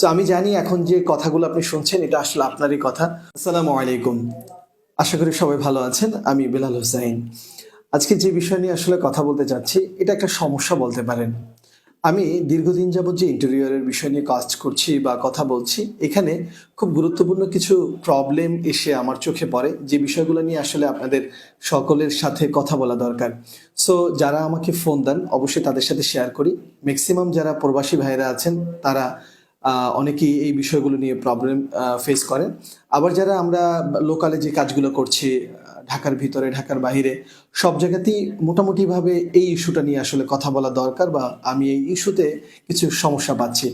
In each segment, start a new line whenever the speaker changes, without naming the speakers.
So আমি জানি এখন যে কথাগুলো আপনি শুনছেন, এটা আসলে আপনারই কথা। আসসালামু আলাইকুম। আশা করি সবাই ভালো আছেন। আমি বেলাল হোসাইন আজকে যে বিষয় নিয়ে আসলে কথা বলতে চাচ্ছি, এটা একটা সমস্যা বলতে পারেন। আমি দীর্ঘদিন যাবত যে ইন্টেরিয়রের বিষয় নিয়ে কাজ করছি বা কথা বলছি, এখানে খুব গুরুত্বপূর্ণ কিছু প্রবলেম এসে আমার চোখে পড়ে, যে বিষয়গুলো নিয়ে আসলে আপনাদের সকলের সাথে কথা বলা দরকার। সো যারা আমাকে ফোন দেন, অবশ্যই তাদের সাথে শেয়ার করি। ম্যাক্সিমাম যারা প্রবাসী ভাইরা আছেন, তারা অনেকেই এই বিষয়গুলো নিয়ে প্রবলেম ফেস করেন আবার যারা আমরা লোকালে যে কাজগুলো করছি ঢাকার ভিতরে, ঢাকার বাইরে সব জায়গাতেই মোটামুটিভাবে এই ইস্যুটা নিয়ে আসলে কথা বলা দরকার বা আমি এই ইস্যুতে কিছু সমস্যা পাচ্ছি।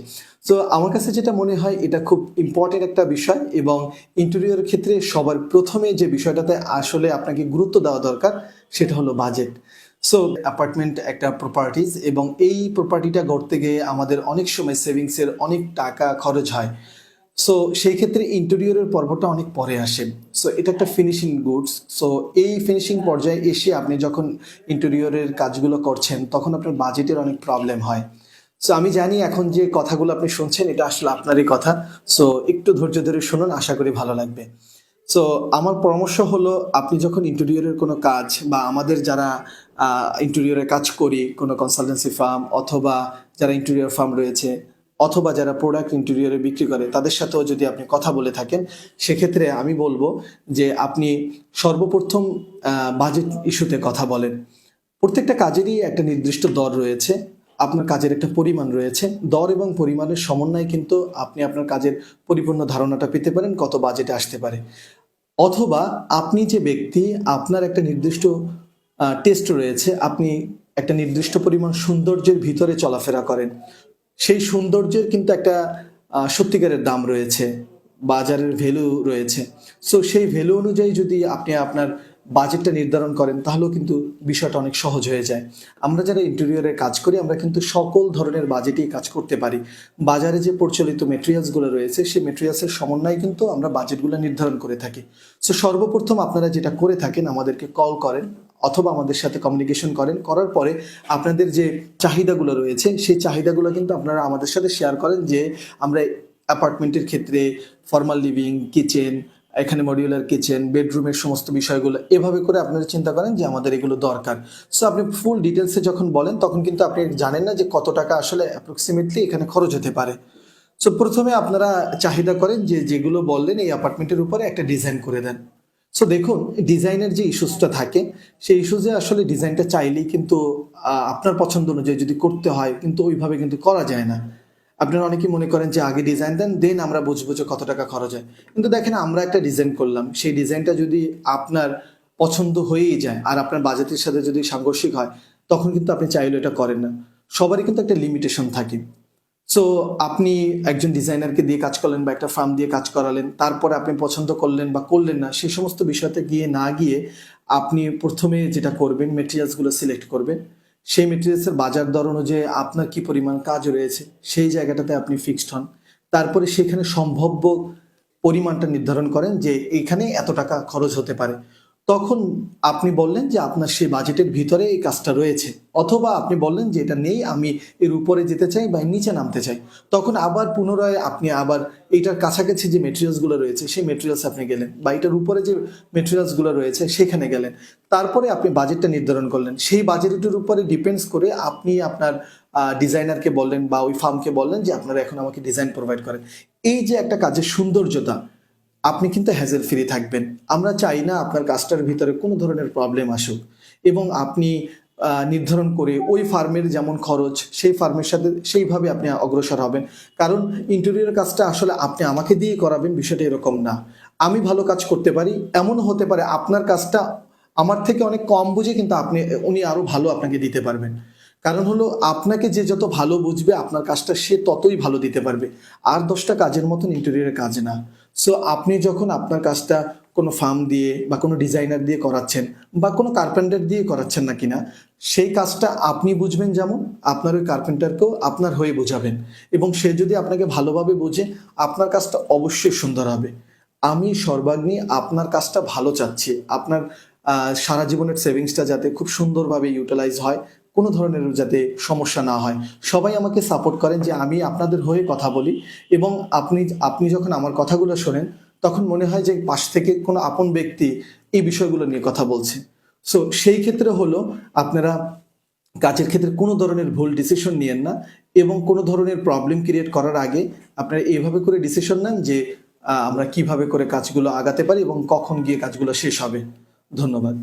তো আমার কাছে যেটা মনে হয়, এটা খুব ইম্পর্টেন্ট একটা বিষয় এবং ইন্টেরিয়রের ক্ষেত্রে সবার প্রথমে যে বিষয়টাতে আসলে আপনাকে গুরুত্ব দেওয়া দরকার, সেটা হলো বাজেট সো অ্যাপার্টমেন্ট একটা প্রপার্টিজ এবং এই প্রপার্টিটা গড়তে গিয়ে আমাদের অনেক সময় সেভিংসের অনেক টাকা খরচ হয়। সো সেই ক্ষেত্রে ইন্টেরিয়রের পর্বটা অনেক পরে আসে। সো এটা একটা ফিনিশিং গুডস সো এই ফিনিশিং পর্যায়ে এসে আপনি যখন ইন্টেরিয়রের কাজগুলো করছেন, তখন আপনার বাজেটের অনেক প্রবলেম হয়। সো আমি জানি এখন যে কথাগুলো আপনি শুনছেন, এটা আসলে আপনারই কথা। সো একটু ধৈর্য ধরে শুনুন, আশা করি ভালো লাগবে। সো আমার পরামর্শ হলো আপনি যখন ইন্টেরিয়রের কোনো কাজ বা আমাদের যারা ইন্টেরিয়রে কাজ করি, কোনো কনসালটেন্সি ফার্ম অথবা যারা ইন্টেরিয়র ফার্ম রয়েছে, অথবা যারা প্রোডাক্ট ইন্টেরিয়রে বিক্রি করে, তাদের সাথেও যদি আপনি কথা বলে থাকেন, সেক্ষেত্রে আমি বলব যে আপনি সর্বপ্রথম বাজেট ইস্যুতে কথা বলেন। প্রত্যেকটা কাজেরই একটা নির্দিষ্ট দর রয়েছে। আপনার কাজের একটা পরিমাণ রয়েছে। দর এবং পরিমাণের সমন্বয়ে কিন্তু আপনি আপনার কাজের পরিপূর্ণ ধারণাটা পেতে পারেন, কত বাজেটে আসতে পারে। অথবা আপনি যে ব্যক্তি, আপনার একটা নির্দিষ্ট টেস্ট রয়েছে, আপনি একটা নির্দিষ্ট পরিমাণ সৌন্দর্যের ভিতরে চলাফেরা করেন। সেই সৌন্দর্যের কিন্তু একটা সত্যিকারের দাম রয়েছে, বাজারের ভ্যালু রয়েছে। সো সেই ভ্যালু অনুযায়ী যদি আপনি আপনার বাজেটটা নির্ধারণ করেন, তাহলেও কিন্তু বিষয়টা অনেক সহজ হয়ে যায়। আমরা যারা ইন্টেরিয়রে কাজ করি, আমরা কিন্তু সকল ধরনের বাজেটেই কাজ করতে পারি। বাজারে যে প্রচলিত মেটেরিয়ালসগুলো রয়েছে, সেই মেটেরিয়ালসের সমন্বয়ে কিন্তু আমরা বাজেটগুলো নির্ধারণ করে থাকি। সো সর্বপ্রথম আপনারা যেটা করে থাকেন, আমাদেরকে কল করেন অথবা আমাদের সাথে কমিউনিকেশন করেন। করার পরে আপনাদের যে চাহিদাগুলো রয়েছে, সেই চাহিদাগুলো কিন্তু আপনারা আমাদের সাথে শেয়ার করেন যে আমরা অ্যাপার্টমেন্টের ক্ষেত্রে ফর্মাল লিভিং কিচেন এখানে মডিউলার কিচেন বেডরুমের সমস্ত বিষয়গুলো। এভাবে করে আপনারা চিন্তা করেন যে আমাদের এগুলো দরকার। সো আপনি ফুল ডিটেলসে যখন বলেন, তখন কিন্তু আপনি জানেন না যে কত টাকা আসলে অ্যাপ্রক্সিমেটলি এখানে খরচ হতে পারে। সো প্রথমে আপনারা চাহিদা করেন যে যেগুলো বললেন এই অ্যাপার্টমেন্টের উপরে একটা ডিজাইন করে দেন। সো দেখুন ডিজাইনের যে ইস্যুসটা থাকে, সেই ইস্যুজে আসলে ডিজাইনটা চাইলেই কিন্তু আপনার পছন্দ অনুযায়ী যদি করতে হয়, কিন্তু ওইভাবে কিন্তু করা যায় না। আপনারা অনেকেই মনে করেন যে আগে ডিজাইন দেন দেন আমরা বুঝব যে কত টাকা খরচ হয়। কিন্তু দেখেন আমরা একটা ডিজাইন করলাম, সেই ডিজাইনটা যদি আপনার পছন্দ হয়েই যায় আর আপনার বাজেটের সাথে যদি সাংঘর্ষিক হয়, তখন কিন্তু আপনি চাইলে এটা করেন না। সবারই কিন্তু একটা লিমিটেশন থাকে। সো আপনি একজন ডিজাইনারকে দিয়ে কাজ করলেন বা একটা ফার্ম দিয়ে কাজ করালেন, তারপরে আপনি পছন্দ করলেন বা করলেন না, সেই সমস্ত বিষয়তে গিয়ে না গিয়ে আপনি প্রথমে যেটা করবেন মেটেরিয়ালসগুলো সিলেক্ট করবেন। সেই মেটেরিয়ালসের বাজার দর অনুযায়ী আপনার কি পরিমাণ কাজ রয়েছে, সেই জায়গাটাতে আপনি ফিক্সড হন। তারপরে সেখানে সম্ভাব্য পরিমাণটা নির্ধারণ করেন যে এইখানে এত টাকা খরচ হতে পারে। তখন আপনি বললেন যে আপনার সেই বাজেটের ভিতরে এই কাজটা রয়েছে। অথবা আপনি বললেন যে এটা নেই আমি এর উপরে যেতে চাই বা নিচে নামতে চাই। তখন আবার পুনরায় আপনি আবার এইটার কাছাকাছি যে মেটেরিয়ালসগুলো রয়েছে, সেই মেটেরিয়ালস আপনি গেলেন বা এটার উপরে যে মেটেরিয়ালসগুলো রয়েছে, সেখানে গেলেন। তারপরে আপনি বাজেটটা নির্ধারণ করলেন। সেই বাজেটের উপরে ডিপেন্ডস করে আপনি আপনার ডিজাইনারকে বললেন বা ওই ফার্মকে বললেন যে আপনারা এখন আমাকে ডিজাইন প্রোভাইড করেন। এই যে একটা কাজের সৌন্দর্যতা আপনি কিন্তু হ্যাজেল ফ্রি থাকবেন। আমরা চাই না আপনার কাজটার ভিতরে কোনো ধরনের প্রবলেম আসুক। এবং আপনি নির্ধারণ করে ওই ফার্মের যেমন খরচ, সেই ফার্মের সাথে সেইভাবে আপনি অগ্রসর হবেন। কারণ ইন্টেরিয়র কাজটা আসলে আপনি আমাকে দিয়ে করাবেন, বিষয়টা এরকম না। আমি ভালো কাজ করতে পারি এমন হতে পারে আপনার কাজটা আমার থেকে অনেক কম বুঝে কিন্তু আপনি, উনি আরও ভালো আপনাকে দিতে পারবেন। কারণ হলো আপনাকে যে যত ভালো বুঝবে, আপনার কাজটা সে ততই ভালো দিতে পারবে। আর দশটা কাজের মতন ইন্টেরিয়রের কাজ না। সো আপনি যখন আপনার কাজটা কোনো ফার্ম দিয়ে বা কোনো ডিজাইনার দিয়ে করাচ্ছেন বা কোনো কার্পেন্টার দিয়ে করাচ্ছেন না কিনা, সেই কাজটা আপনি বুঝবেন যেমন আপনার ওই কার্পেন্টারকেও আপনার হয়ে বোঝাবেন। এবং সে যদি আপনাকে ভালোভাবে বোঝে, আপনার কাজটা অবশ্যই সুন্দর হবে। আমি সর্বাগ্নি আপনার কাজটা ভালো চাচ্ছি। আপনার সারা জীবনের সেভিংসটা যাতে খুব সুন্দরভাবে ইউটিলাইজ হয় কোনো ধরনের যাতে সমস্যা না হয়। সবাই আমাকে সাপোর্ট করেন যে আমি আপনাদের হয়ে কথা বলি এবং আপনি আপনি যখন আমার কথাগুলো শোনেন, তখন মনে হয় যে পাশ থেকে কোনো আপন ব্যক্তি এই বিষয়গুলো নিয়ে কথা বলছে। সো সেই ক্ষেত্রে হলো আপনারা কাজের ক্ষেত্রে কোনো ধরনের ভুল ডিসিশন নিয়েন না এবং কোনো ধরনের প্রবলেম ক্রিয়েট করার আগে আপনারা এইভাবে করে ডিসিশন নেন যে আমরা কীভাবে করে কাজগুলো আগাতে পারি এবং কখন গিয়ে কাজগুলো শেষ হবে। ধন্যবাদ।